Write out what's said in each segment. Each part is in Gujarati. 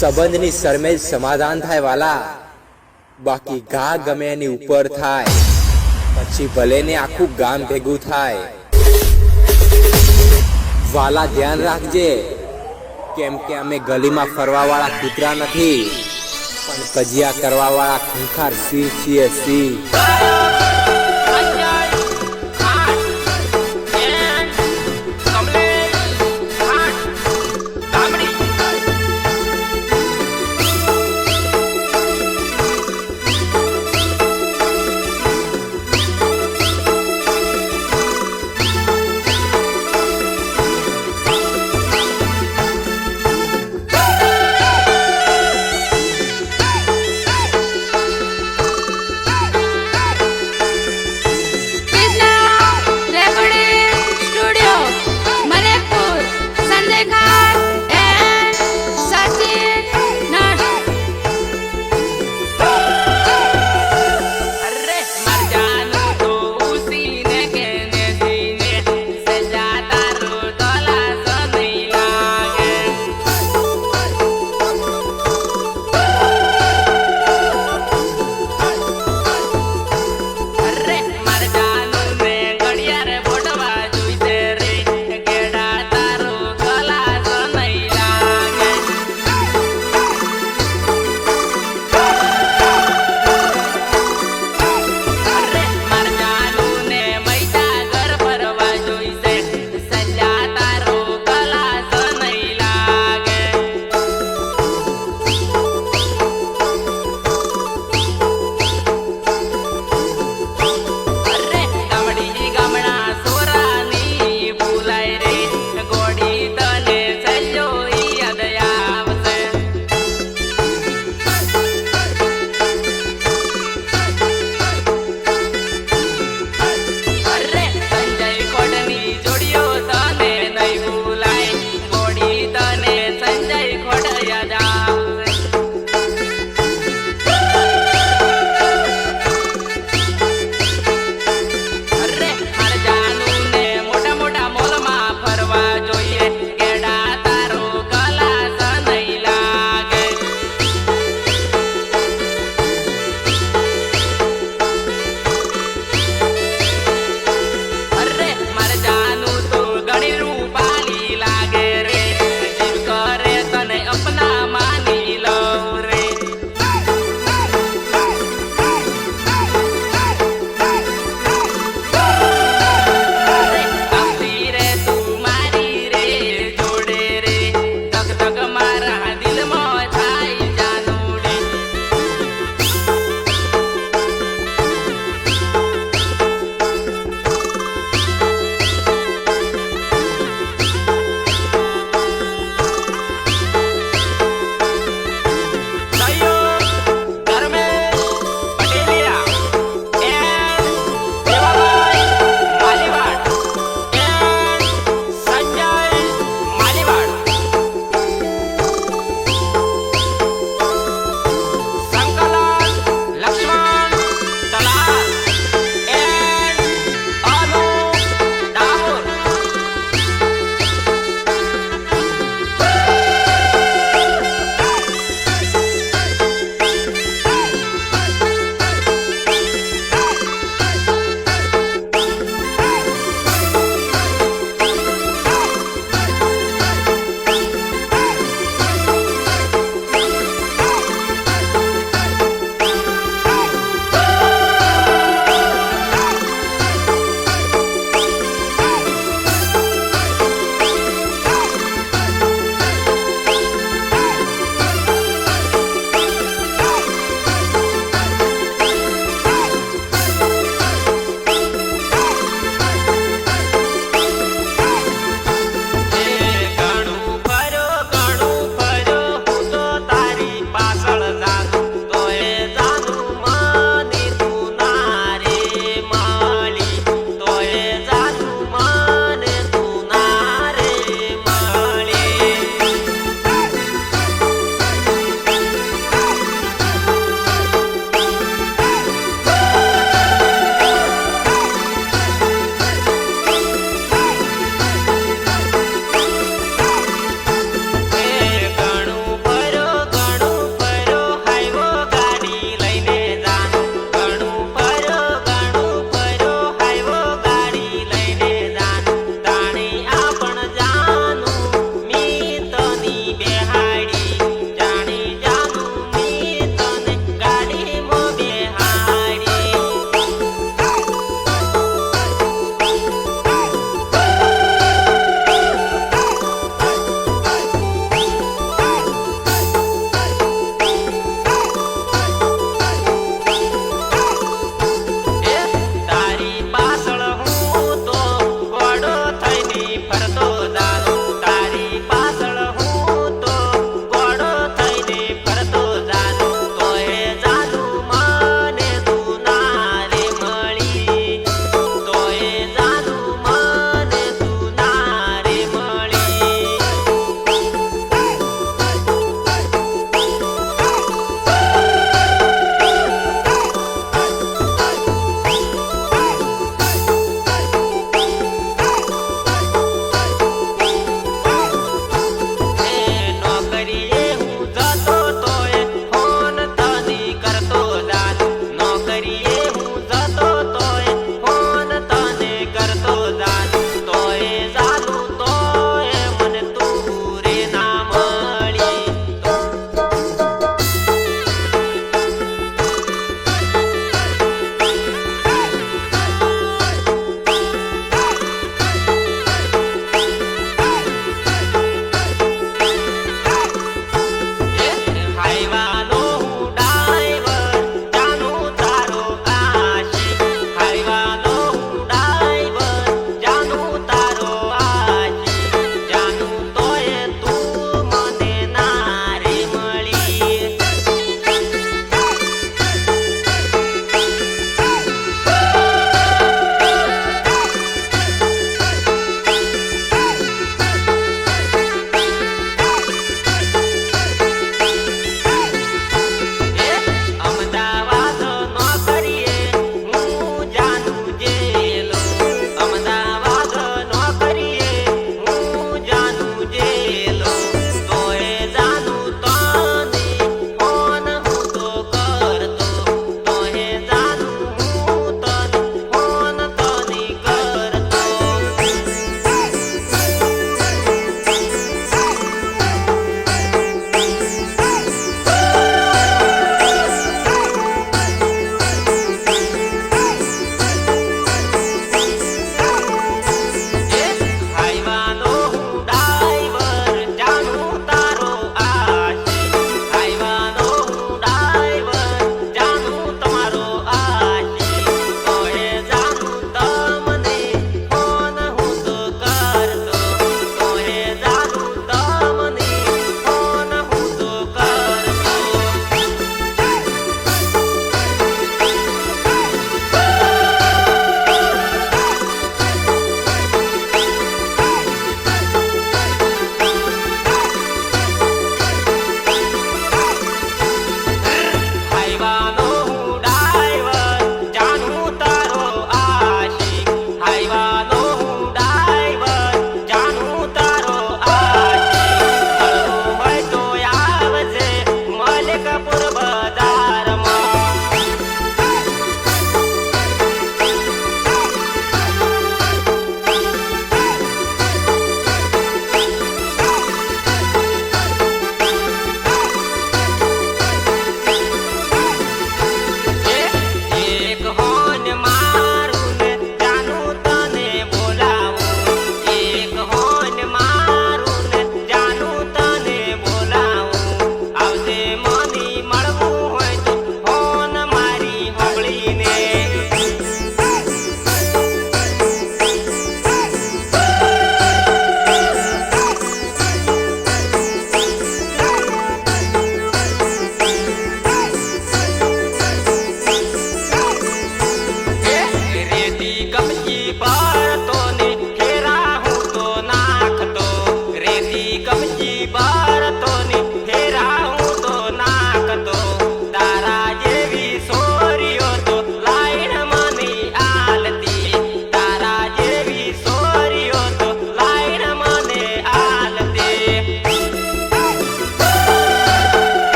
સંબંધની શરમે જ સમાધાન થાય વાલા. બાકી ઘા ગમે એની ઉપર થાય. પછી ભલે ને આખું ગામ ભેગું થાય. વાલા ધ્યાન રાખજે. કેમ કે અમે ગલીમાં ફરવા વાળા કૂતરા નથી. પણ કજિયા કરવા વાળા ખૂંખાર સિંહ છીએ સિંહ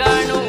Garno